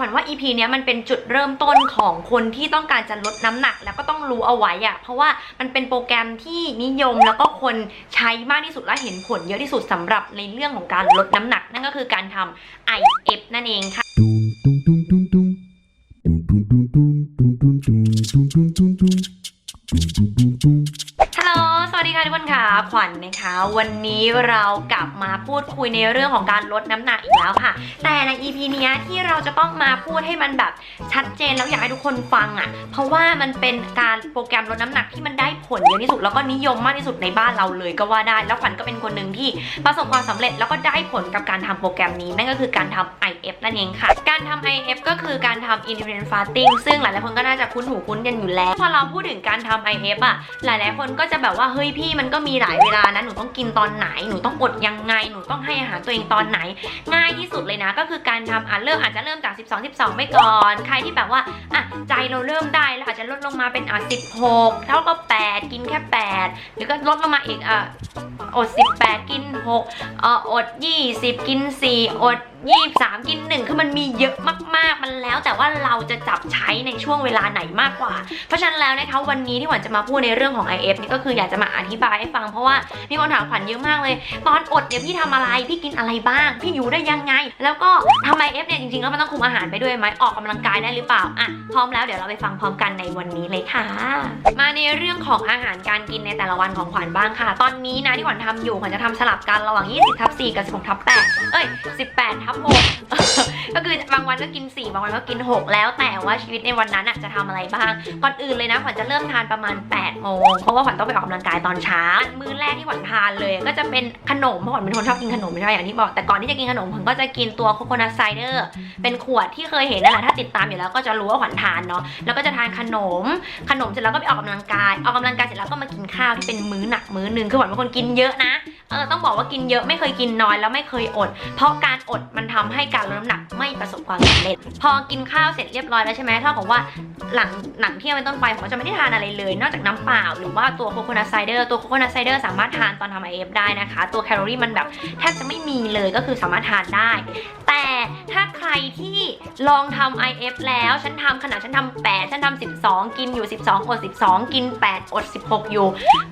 ขวัญว่า EP เนี้ยมันเป็นจุดเริ่มต้นของคนที่ต้องการจะลดน้ำหนัก แล้วก็ต้องรู้เอาไว้อะเพราะว่ามันเป็นโปรแกรมที่นิยมแล้วก็คนใช้มากที่สุดและเห็นผลเยอะที่สุดสำหรับในเรื่องของการลดน้ำหนัก นั่นก็คือการทำ IF นั่นเองค่ะ ค่ะขวัญนะคะ วันนี้เรากลับมาพูดคุยในเรื่องของการลดน้ำหนักอีกแล้วค่ะ แต่ใน EP นี้ที่เราจะต้องมาพูดให้มันแบบชัดเจนแล้วอยากให้ทุกคนฟังอะ เพราะว่ามันเป็นการโปรแกรมลดน้ำหนักที่มันได้ผลเยอะที่สุดแล้วก็นิยมมากที่สุดในบ้านเราเลยก็ว่าได้ แล้วขวัญก็เป็นคนหนึ่งที่ประสบความสำเร็จแล้วก็ได้ผลกับการทำโปรแกรมนี้นั่นก็คือการทำ IF นั่นเองค่ะ การทำ IF ก็คือการทำ intermittent fasting ซึ่งหลายๆคนก็น่าจะคุ้นหูคุ้นกันอยู่แล้ว พอเราพูดถึงการทำ IF อะหลายๆคนก็จะแบบว่าเฮ้ยพี่มันก็มีหลายเวลานะหนูต้องกินตอนไหน หนูต้องอดยังไง หนูต้องให้อาหารตัวเองตอนไหน ง่ายที่สุดเลยนะ ก็คือการทำอะเริ่มอาจจะเริ่มจาก 12 12 ไม่ก่อน ใครที่แบบว่าอะใจเราเริ่มได้แล้วอาจจะลดลงมาเป็นอะ16 เท่ากับ8กินแค่ 8 หรือก็ลดลงมาอีกอะอด 18 กิน6เอ่ออด 20 กิน 4 อด23กิน1คือมันมีเยอะมากๆ มันแล้วแต่ว่าเราจะจับใช้ในช่วงเวลาไหนมากกว่า เพราะฉะนั้นแล้วนะคะวันนี้ที่หวันจะมาพูดในเรื่องของ IF นี่ก็คืออยากจะมาอธิบายให้ฟังเพราะว่ามีคนถามขวัญเยอะมากเลย ตอนอดเนี่ยพี่ทำอะไร พี่กินอะไรบ้าง พี่อยู่ได้ยังไง แล้วก็ทำ IF เนี่ยจริงๆแล้วมันต้องคุมอาหารไปด้วยไหมออกกำลังกายได้หรือเปล่าอะพร้อมแล้วเดี๋ยวเราไปฟังพร้อมกันในวันนี้เลยค่ะ มาในเรื่องของอาหารการกินในแต่ละวันของขวัญบ้างค่ะ ตอนนี้นะที่ขวัญทำอยู่ขวัญจะทำสลับกันระหว่าง 20ทับ4กับ16ทับ8เอ้ย18ทับหก็คือบางวันก็กิน 4 บางวันก็กิน 6 แล้วแต่ว่าชีวิตในวันนั้นน่ะจะทำอะไรบ้าง ก่อนอื่นเลยนะขวัญจะเริ่มทานประมาณ8โมงเพราะว่าขวัญต้องไปออกกำลังกายตอนเช้ามื้อแรกที่ขวัญทานเลย ก็จะเป็นขนมเพราะขวัญเป็นคนชอบกินขนมไม่ใช่อย่างที่บอกแต่ก่อนที่จะกินขนมขวัญก็จะกินตัวโคโคนัทไซเดอร์เป็นขวดที่เคยเห็นนั่นแหละถ้าติดตามอยู่แล้วก็จะรู้ว่าขวัญทานเนาะแล้วก็จะทานขนม ขนมเสร็จแล้วก็ไปออกกำลังกายออกกำลังกายเสร็จแล้วก็มากินข้าวที่เป็นมื้อหนักมื้อหนึ่งคือขวัญเป็นคนกินเยอะนะเออต้องบอกว่ากินเยอะไม่เคยกินน้อยแล้วไม่เคยอด เพราะการอดมันทำให้การลดน้ำหนักไม่ประสบความสำเร็จ พอกินข้าวเสร็จเรียบร้อยแล้วใช่ไหมเท่ากับว่าหลังหลังเที่ยงเป็นต้นไปผมก็จะไม่ได้ทานอะไรเลย นอกจากน้ำเปล่า หรือว่าตัวโคโคนัทไซเดอร์ตัวโคโคนัทไซเดอร์สามารถทานตอนทำไอเอฟได้นะคะ ตัวแคลอรี่มันแบบแทบจะไม่มีเลยก็คือสามารถทานได้ แต่ถ้าใครที่ลองทำ IF แล้วฉันทำขนาดฉันทำ8ฉันทำ12 กินอยู่ 12อด12 กิน 8อด16 อยู่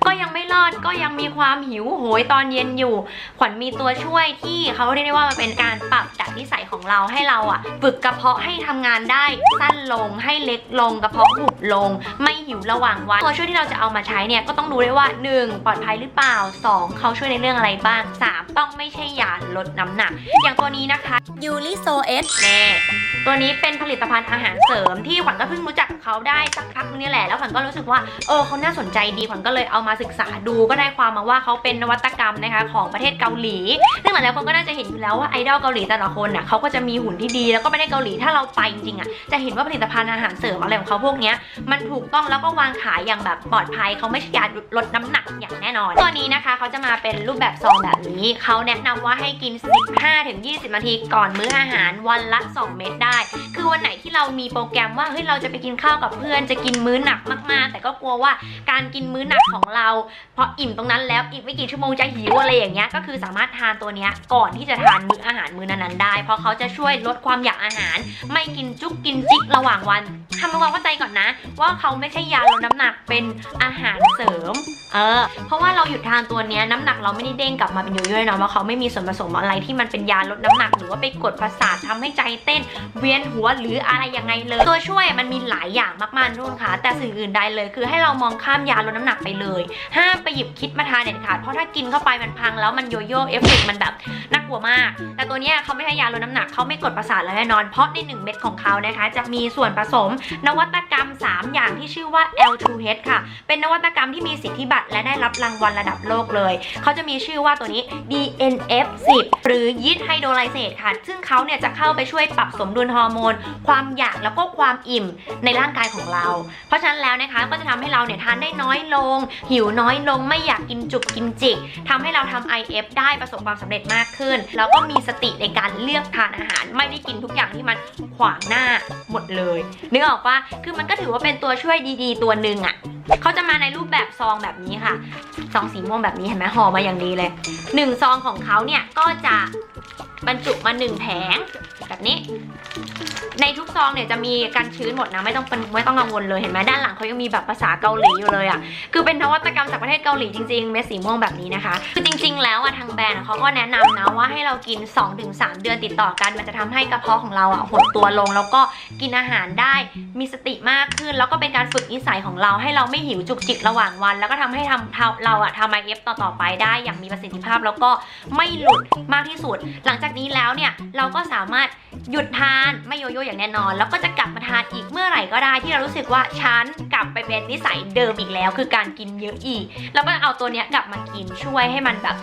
ก็ยังไม่รอดก็ยังมีความหิวโหยตอนเย็นอยู่ ขวัญมีตัวช่วยที่เขาเรียกได้ว่ามันเป็นการปรับดัดนิสัยของเราให้เราอะฝึกกระเพาะให้ทำงานได้สั้นลงให้เล็กลงกระเพาะหุบลง ไม่หิวระหว่างวันตัวช่วยที่เราจะเอามาใช้เนี่ยก็ต้องดูด้วยว่า 1. ปลอดภัยหรือเปล่า 2. เขาช่วยในเรื่องอะไรบ้าง 3. ต้องไม่ใช่ยาลดน้ำหนัก อย่างตัวนี้นะคะยูริโซเอสแน่ตัวนี้เป็นผลิตภัณฑ์อาหารเสริมที่ขวัญก็เพิ่งรู้จักเขาได้สักพักนึงนี่แหละ แล้วขวัญก็รู้สึกว่าเออเขาน่าสนใจดีขวัญก็เลยเอามาศึกษาดูก็ได้ความมาว่าเขาเป็นนวัตกรรมนะคะของประเทศเกาหลี ซึ่งหลายๆคนก็น่าจะเห็นอยู่แล้วว่าไอดอลเกาหลีแต่ละคนน่ะเขาก็จะมีหุ่นที่ดีแล้วก็ไม่ได้เกาหลีถ้าเราไปจริงๆอะจะเห็นว่าผลิตภัณฑ์อาหารเสริมอะไรของเขาพวกเนี้ยมันถูกต้องแล้วก็วางขายอย่างแบบปลอดภัยเขาไม่ใช่ยาลดน้ำหนักอย่างแน่นอน ตัวนี้นะคะเขาจะมาเป็นรูปแบบซองแบบนี้ เขาแนะนำว่าให้กิน 15-20 นาทีก่อนมื้ออาหารวันละ 2 เม็ดได้ คือวันไหนที่เรามีโปรแกรมว่าเฮ้ยเราจะไปกินข้าวกับเพื่อน จะกินมื้อหนักมากๆ แต่ก็กลัวว่าการกินมื้อหนักของเราพออิ่มตรงนั้นแล้วอีกไม่กี่ชั่วโมงจะหิวอะไรอย่างเงี้ยก็คือสามารถทานตัวเนี้ยก่อนที่จะทานมื้ออาหารมื้อนั้นๆได้ เพราะเขาจะช่วยลดความอยากอาหาร ไม่กินจุกกินจิกระหว่างวันทำความเข้าใจก่อนนะ ว่าเขาไม่ใช่ยาลดน้ำหนักเป็นอาหารเสริม เออ เพราะว่าเราหยุดทานตัวเนี้ยน้ำหนักเราไม่ได้เด้งกลับมาเป็นโยโย่เลยนะว่าเขาไม่มีส่วนผสมอะไรที่มันเป็นยาลดน้ำหนัก หรือว่าไปกดประสาททำให้ใจเต้น เวียนหัวหรืออะไรยังไงเลยตัวช่วยมันมีหลายอย่างมากๆทุกคนค่ะ แต่สิ่งอื่นใดเลยคือให้เรามองข้ามยาลดน้ำหนักไปเลยห้ามไปหยิบคิดมาทานเด็ดขาดเพราะถ้ากินเข้าไปมันพังแล้วมันโยโย่เอฟเฟกต์มันแบบน่ากลัวมาก แต่ตัวเนี้ยเขาไม่ใช่ยาลดน้ำหนักเขาไม่กดประสาทแล้วแน่นอน เพราะในหนึ่งเม็ดของเขานะคะจะมีส่วนผสม นวัตกรรม 3 อย่างที่ชื่อว่า L2H ค่ะ เป็นนวัตกรรมที่มีสิทธิบัตรและได้รับรางวัลระดับโลกเลยเขาจะมีชื่อว่าตัวนี้ DNF 10หรือยีสต์ไฮโดรไลเซตค่ะ ซึ่งเขาเนี่ยจะเข้าไปช่วยปรับสมดุลฮอร์โมน ความอยากแล้วก็ความอิ่มในร่างกายของเรา เพราะฉะนั้นแล้วนะคะก็จะทำให้เราเนี่ยทานได้น้อยลง หิวน้อยลงไม่อยากกินจุกกินจิกทำให้เราทำ IF ได้ประสบความสำเร็จมากขึ้น แล้วก็มีสติในการเลือกทานอาหาร ไม่ได้กินทุกอย่างที่มันขวางหน้าหมดเลยนึกออกปะคือมันก็ถือว่าเป็นตัวช่วยดี ๆ ตัวหนึ่งอะ เขาจะมาในรูปแบบซองแบบนี้ค่ะซองสีม่วงแบบนี้เห็นไหมห่อมาอย่างดีเลยหนึ่งซองของเขาเนี่ยก็จะบรรจุมาหนึ่งแผงแบบนี้ ในทุกซองเนี่ยจะมีกันชื้นหมดนะไม่ต้องเป็นไม่ต้องกังวลเลยเห็นไหมด้านหลังเขายังมีแบบภาษาเกาหลีอยู่เลยอะคือเป็นนวัตกรรมจากประเทศเกาหลีจริงๆเม็ดสีม่วงแบบนี้นะคะคือจริง ๆ แล้วอะทางแบรนด์เขาก็แนะนำนะว่าให้เรากิน 2-3 เดือนติดต่อกัน มันจะทำให้กระเพาะของเราอะหดตัวลง แล้วก็กินอาหารได้มีสติมากขึ้น แล้วก็เป็นการฝึกนิสัยของเราให้เราไม่หิวจุกจิกระหว่างวัน แล้วก็ทำให้ทำทำเราอะทำไอเอฟต่อๆไปได้อย่างมีประสิทธิภาพแล้วก็ไม่หลุดมากที่สุด หลังจากนี้แล้วเนี่ยเราก็สามารถหยุดทานไม่โยโย่อย่างแน่นอน แล้วก็จะกลับมาทานอีกเมื่อไหร่ก็ได้ที่เรารู้สึกว่าฉันกลับไปเป็นนิสัยเดิมอีกแล้ว คือการกินเยอะอีก แล้วก็เอาตัวเนี้ยกลับมากินช่วยให้มันแบบ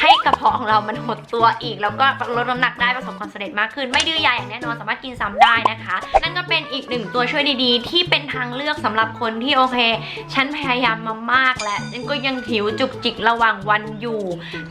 ให้กระเพาะของเรามันหดตัวอีก แล้วก็ลดน้ำหนักได้ประสบความสำเร็จมากขึ้น ไม่ดื้อยาอย่างแน่นอนสามารถกินซ้ำได้นะคะ นั่นก็เป็นอีกหนึ่งตัวช่วยดีๆ ที่เป็นทางเลือกสำหรับคนที่โอเค ฉันพยายามมามากแล้วฉันก็ยังหิวจุกจิกระหว่างวันอยู่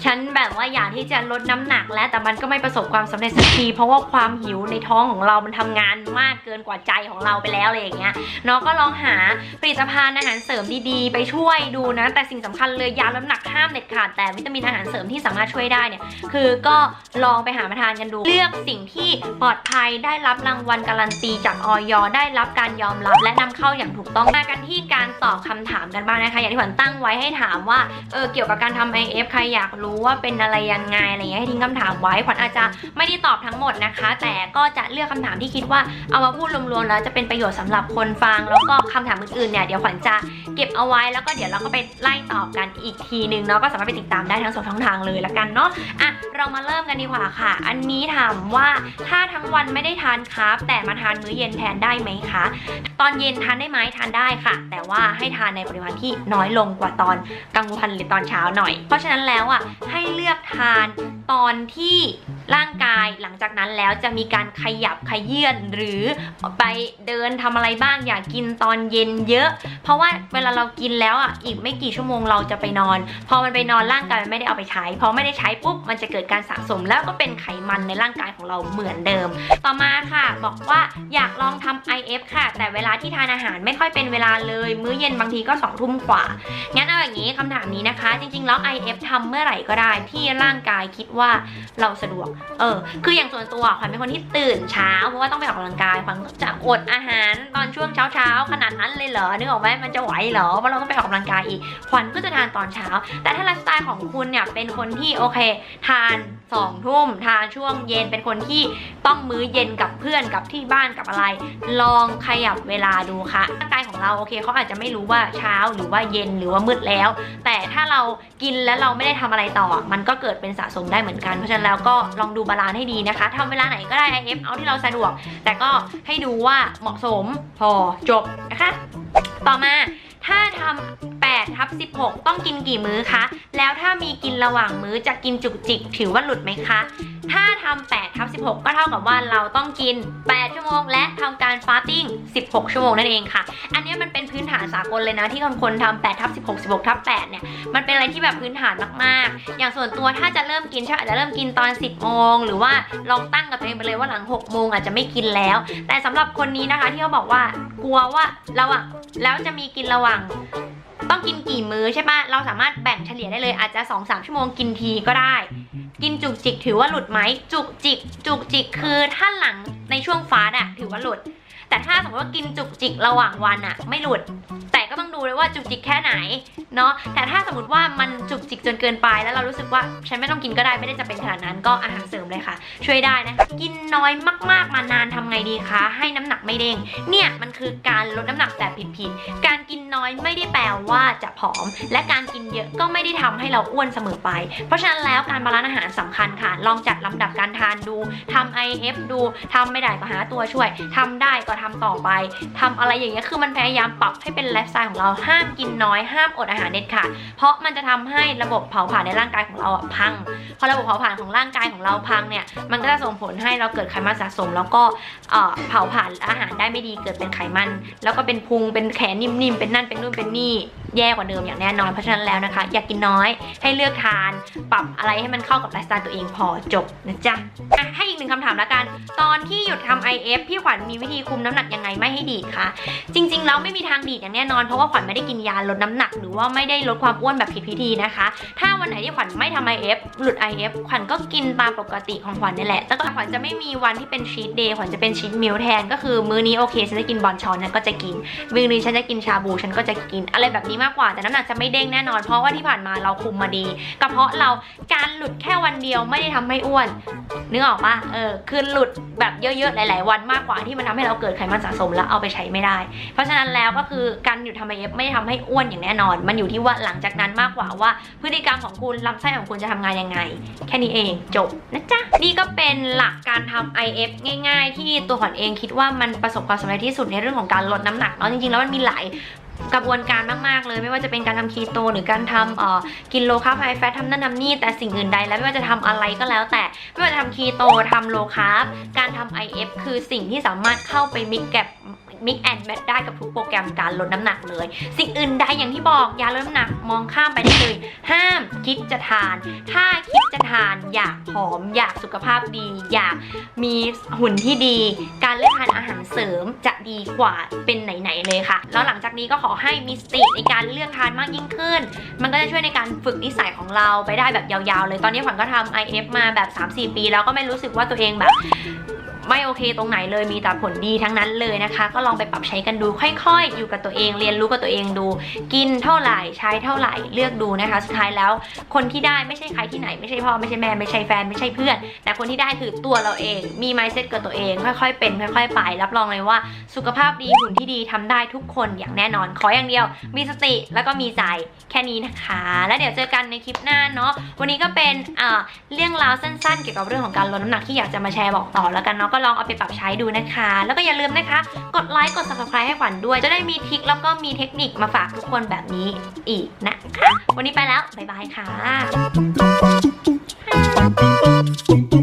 ฉันแบบว่าอยากที่จะลดน้ำหนักแล้วแต่มันก็ไม่ประสบความสำเร็จสักทีเพราะว่าความหิวในท้องของเรามันทำงานมากเกินกว่าใจของเราไปแล้วอะไรอย่างเงี้ยเนาะก็ลองหาผลิตภัณฑ์อาหารเสริมดีๆ ไปช่วยดูนะ แต่สิ่งสำคัญเลยยาลดน้ำหนักห้ามเด็ดขาดแต่วิตามินอาหารเสริมที่สามารถช่วยได้เนี่ยคือก็ลองไปหามาทานกันดู เลือกสิ่งที่ปลอดภัยได้รับรางวัลการันตีจากออยได้รับการยอมรับ และนำเข้าอย่างถูกต้องมากันที่การตอบคำถามกันบ้างนะคะอย่างที่ขวัญตั้งไว้ให้ถามว่าเออเกี่ยวกับการทำ IF ใครอยากรู้ว่าเป็นอะไรยังไงอะไรเงี้ยให้ทิ้งคำถามไว้ขวัญอาจจะไม่ได้ตอบทั้งหมดนะคะ แต่ก็จะเลือกคำถามที่คิดว่าเอามาพูดรวมๆแล้วจะเป็นประโยชน์สำหรับคนฟัง แล้วก็คำถามอื่นๆเนี่ยเดี๋ยวขวัญจะเก็บเอาไว้แล้วก็เดี๋ยวเราก็ไปไล่ตอบกันอีกทีนึงเนาะก็สามารถไปติดตามได้ทั้งสองช่องทางเลยละกันเนาะอะเรามาเริ่มกันดีกว่าค่ะ อันนี้ถามว่าถ้าทั้งวันไม่ได้ทานคาร์บแต่มาทานมื้อเย็นแทนได้ไหมคะ ตอนเย็นทานได้ไหมทานได้ค่ะ แต่ว่าให้ทานในปริมาณที่น้อยลงกว่าตอนกลางวันหรือตอนเช้าหน่อย เพราะฉะนั้นแล้วอะให้เลือกทานตอนที่ร่างกายหลังจากนั้นแล้วจะมีการขยับขยื่นหรือไปเดินทำอะไรบ้างอย่ากินตอนเย็นเยอะ เพราะว่าเวลาเรากินแล้วอะอีกไม่กี่ชั่วโมงเราจะไปนอน พอมันไปนอนร่างกายมันไม่ได้เอาไปใช้พอไม่ได้ใช้ปุ๊บมันจะเกิดการสะสมแล้วก็เป็นไขมันในร่างกายของเราเหมือนเดิม ต่อมาค่ะ บอกว่าอยากลองทำ IF ค่ะ แต่เวลาที่ทานอาหารไม่ค่อยเป็นเวลาเลย มื้อเย็นบางทีก็สองทุ่มกว่างั้นเอาอย่างนี้คำถามนี้นะคะ จริง ๆ แล้ว IF ทำเมื่อไหร่ก็ได้ที่ร่างกายคิดว่าเราสะดวก เออ คืออย่างส่วนตัวขวัญเป็นคนที่ตื่นเช้าเพราะว่าต้องไปออกกำลังกายขวัญจะอดอาหารตอนช่วงเช้าๆขนาดนั้นเลยเหรอนึกออกไหมมันจะไหวเหรอเพราะเราต้องไปออกกำลังกายอีกขวัญก็จะทานตอนเช้า แต่ถ้าไลฟ์สไตล์ของคุณเนี่ยเป็นคนที่โอเค ทานสองทุ่มทานช่วงเย็นเป็นคนที่ต้องมื้อเย็นกับเพื่อนกับที่บ้านกับอะไร ลองขยับเวลาดูค่ะร่างกายของเราโอเคเขาอาจจะไม่รู้ว่าเช้าหรือว่าเย็นหรือว่ามืดแล้ว แต่ถ้าเรากินแล้วเราไม่ได้ทำอะไรต่อ มันก็เกิดเป็นสะสมได้เหมือนกันเพราะฉะนั้นแล้วก็ลองดูบาลานซ์ให้ดีนะคะทำเวลาไหนก็ได้ IF เอาที่เราสะดวกแต่ก็ให้ดูว่าเหมาะสมพอจบนะคะ ต่อมาถ้าทำ 8ทับ16 ต้องกินกี่มื้อคะ แล้วถ้ามีกินระหว่างมื้อจะกินจุกจิกถือว่าหลุดไหมคะ ถ้าทำ8ทับ16 ก็เท่ากับว่าเราต้องกิน 8 ชั่วโมง และทำการฟาสติ้ง 16 ชั่วโมงนั่นเองค่ะ อันนี้มันเป็นพื้นฐานสากลเลยนะที่คนคนทำ8ทับ16 16ทับ8เนี่ย มันเป็นอะไรที่แบบพื้นฐานมากๆ อย่างส่วนตัวถ้าจะเริ่มกินใช่อาจจะเริ่มกินตอน 10 โมง หรือว่าลองตั้งกับตัวเองไปเลยว่าหลัง 6 โมงอาจจะไม่กินแล้ว แต่สำหรับคนนี้นะคะที่เขาบอกว่ากลัวว่าเราอะแล้วจะมีกินระหว่าง ต้องกินกี่มื้อใช่ปะเราสามารถแบ่งเฉลี่ยได้เลยอาจจะ 2-3 ชั่วโมงกินทีก็ได้ กินจุกจิกถือว่าหลุดไหมจุกจิก จุกจิกคือถ้าหลังในช่วงฟาสต์อะถือว่าหลุด แต่ถ้าสมมติว่ากินจุกจิกระหว่างวันอะไม่หลุด ดูเลยว่าจุกจิกแค่ไหนเนาะแต่ถ้าสมมติว่ามันจุกจิกจนเกินไปแล้วเรารู้สึกว่าฉันไม่ต้องกินก็ได้ไม่ได้จะเป็นขนาดนั้นก็อาหารเสริมเลยค่ะ ช่วยได้นะคะกินน้อยมากๆมานานทำไงดีคะให้น้ำหนักไม่เด้งเนี่ยมันคือการลดน้ำหนักแบบผิดๆการกินน้อยไม่ได้แปลว่าจะผอม และการกินเยอะก็ไม่ได้ทำให้เราอ้วนเสมอไป เพราะฉะนั้นแล้วการบาลานซ์อาหารสำคัญค่ะ ลองจัดลำดับการทานดูทำ IF ดูทำไม่ได้ก็หาตัวช่วยทำได้ก็ทำต่อไปทำอะไรอย่างเงี้ยคือมันพยายามปรับให้เป็นไลฟ์สไตล์ของเราห้ามกินน้อยห้ามอดอาหารเด็ดขาดเพราะมันจะทำให้ระบบเผาผลาญในร่างกายของเราอะพังพอระบบเผาผลาญของร่างกายของเราพังเนี่ยมันก็จะส่งผลให้เราเกิดไขมันสะสม แล้วก็เอ่อเผาผลาญอาหารได้ไม่ดีเกิดเป็นไขมัน แล้วก็เป็นพุงเป็นแขนนิ่มๆเป็นนั่นเป็นนู่นเป็นนี่ แย่กว่าเดิมอย่างแน่นอนเพราะฉะนั้นแล้วนะคะ อยากกินน้อยให้เลือกทาน ปรับอะไรให้มันเข้ากับไลฟ์สไตล์ตัวเองพอจบนะจ๊ะอะให้อีกหนึ่งคำถามละกัน ตอนที่หยุดทำ IF พี่ขวัญมีวิธีคุมน้ำหนักยังไงไม่ให้ดีดคะจริงๆแล้วไม่มีทางดีดอย่างแน่นอนเพราะว่าขวัญไม่ได้กินยาลดน้ำหนัก หรือว่าไม่ได้ลดความอ้วนแบบผิดพิธีนะคะ ถ้าวันไหนที่ขวัญไม่ทำ IF หลุด IF ขวัญก็กินตามปกติของขวัญนี่แหละแต่ก็ขวัญจะไม่มีวันที่เป็นชีทเดย์ขวัญจะเป็นชีทมิลแทนก็คือมื้อนี้โอเคฉันจะกินบอลชอนฉันก็จะกินมื้อนี้ฉันจะกินชาบูฉันก็จะกินอะไรแบบนี้มากากกว่า แต่น้ำหนักจะไม่เด้งแน่นอน เพราะว่าที่ผ่านมาเราคุมมาดีกระเพาะเราการหลุดแค่วันเดียวไม่ได้ทำให้อ้วนนึกออกปะเออคือหลุดแบบเยอะๆหลาย ๆ วันมากกว่าที่มันทำให้เราเกิดไขมันสะสมแล้วเอาไปใช้ไม่ได้ เพราะฉะนั้นแล้วก็คือการหยุดทำไอเอฟไม่ได้ทำให้อ้วนอย่างแน่นอน มันอยู่ที่ว่าหลังจากนั้นมากกว่าว่า พฤติกรรมของคุณลำไส้ของคุณจะทำงานยังไง แค่นี้เองจบนะจ๊ะนี่ก็เป็นหลักการทำ IF ง่าย ๆ ที่ตัวขวัญเองคิดว่ามันประสบความสำเร็จที่สุดในเรื่องของการลดน้ำหนักเนาะจริงๆแล้วมันมีหลาย กระบวนการมาก ๆ เลยไม่ว่าจะเป็นการทำคีโต หรือการทำเอ่อกินโลคาร์บไฮแฟตทำนั่นทำนี่แต่สิ่งอื่นใดแล้วไม่ว่าจะทำอะไรก็แล้ว แต่ไม่ว่าจะทำคีโตทำโลคาร์บการทำ IF คือสิ่งที่สามารถเข้าไปมิกแกบ มิกแอนแมทได้กับทุกโปรแกรมการลดน้ำหนักเลย สิ่งอื่นใดอย่างที่บอกยาลดน้ำหนักมองข้ามไปได้เลย ห้ามคิดจะทาน ถ้าคิดจะทานอยากผอม อยากสุขภาพดี อยากมีหุ่นที่ดี การเลือกทานอาหารเสริมจะดีกว่าเป็นไหนๆเลยค่ะ แล้วหลังจากนี้ก็ขอให้มีสติในการเลือกทานมากยิ่งขึ้น มันก็จะช่วยในการฝึกนิสัยของเราไปได้แบบยาวๆ เลยตอนนี้ขวัญก็ทำ IF มาแบบ 3-4 ปี แล้วก็ไม่รู้สึกว่าตัวเองแบบ ไม่โอเคตรงไหนเลยมีแต่ผลดีทั้งนั้นเลยนะคะ ก็ลองไปปรับใช้กันดูค่อยๆ อยู่กับตัวเอง เรียนรู้กับตัวเองดู กินเท่าไหร่ใช้เท่าไหร่เลือกดูนะคะ สุดท้ายแล้วคนที่ได้ไม่ใช่ใครที่ไหนไม่ใช่พ่อไม่ใช่แม่ไม่ใช่แฟนไม่ใช่เพื่อน แต่คนที่ได้คือตัวเราเองมี mindset กับตัวเอง ค่อยๆ เป็นค่อยๆไป รับรองเลยว่า สุขภาพดีหุ่นที่ดีทำได้ทุกคนอย่างแน่นอนขออย่างเดียว มีสติแล้วก็มีใจแค่นี้นะคะ แล้วเดี๋ยวเจอกันในคลิปหน้าเนาะวันนี้ก็เป็นอ่าเรื่องราวสั้นๆ เกี่ยวกับเรื่องของการลดน้ำหนักที่อยากจะมาแชร์บอกต่อแล้วกันเนาะก็ลองเอาไปปรับใช้ดูนะคะ แล้วก็อย่าลืมนะคะ กดไลค์กด subscribe ให้ขวัญด้วย จะได้มีทริคแล้วก็มีเทคนิคมาฝากทุกคนแบบนี้อีกนะคะ วันนี้ไปแล้ว บ๊ายบายค่ะ